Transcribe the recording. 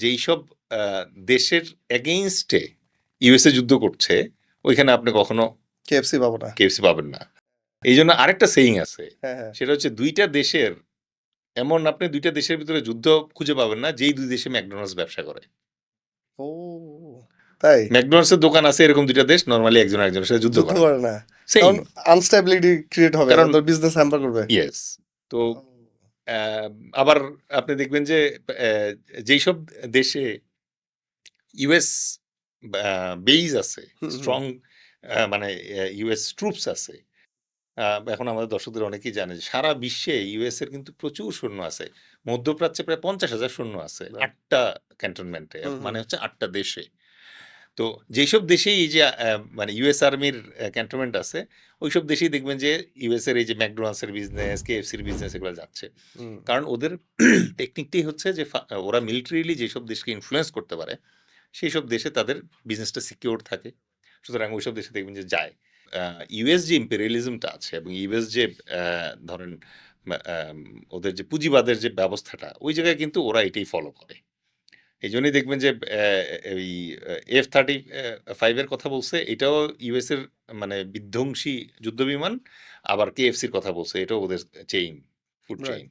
যে এইসব আহ, দেশের এগেইনস্টে ইউএসএ যুদ্ধ করছে ওইখানে আপনি কখনো কেএফসি পাবো না। কেএফসি পাবেন না। এই জন্য আরেকটা সেইং আছে। হ্যাঁ হ্যাঁ। সেটা হচ্ছে দুইটা দেশের এমন আপনি দুইটা দেশের ভিতরে যুদ্ধ খুঁজে পাবেন না যেই দুই দেশে ম্যাকডোনাল্ডস ব্যবসা করে। ও তাই? ম্যাকডোনাল্ডস এর দোকান আছে এরকম দুইটা দেশ নরমালি একজন একজনের সাথে যুদ্ধ করে। না। সেই আনস্টেবিলিটি ক্রিয়েট হবে কারণ- বিজনেস হ্যাম্পার করবে। ইয়েস তো আবার আপনি দেখবেন যে আহ, যেই সব দেশে ইউএস বেইজ আছে। স্ট্রং মানে ইউএস ট্রুপস আছে এখন আমাদের দর্শকদের অনেকেই জানে যে সারা বিশ্বে ইউএস এর কিন্তু প্রচুর সৈন্য আছে মধ্যপ্রাচ্যে প্রায় পঞ্চাশ হাজার সৈন্য আছে আটটা ক্যান্টনমেন্টে। মানে হচ্ছে আটটা দেশে তো যেসব দেশেই এই যে মানে ইউএস আর্মির ক্যান্টনমেন্ট আছে ওইসব দেশেই দেখবেন যে ইউএস এর এই যে ম্যাকডোনাল্ডস এর বিজনেস কেএফসির বিজনেস এগুলো যাচ্ছে। কারণ ওদের টেকনিকটাই হচ্ছে যে ওরা মিলিটারিলি যেসব দেশকে ইনফ্লুয়েন্স করতে পারে সেই সব দেশে তাদের বিজনেসটা সিকিউর থাকে। সুতরাং ওইসব দেশে দেখবেন যে যায়। ইউএস যে ইম্পেরিয়ালিজমটা আছে এবং ইউএস যে ধরেন ওদের যে পুঁজিবাদের যে ব্যবস্থাটা ওই জায়গায় কিন্তু ওরা এটাই ফলো করে। এই জন্যই দেখবেন যে এই এফ থার্টি ফাইভের কথা বলছে এটাও ইউএস এর মানে বিধ্বংসী যুদ্ধ বিমান আবার কে এফ কেএফসির কথা বলছে এটাও ওদের চেইন ফুড চেইন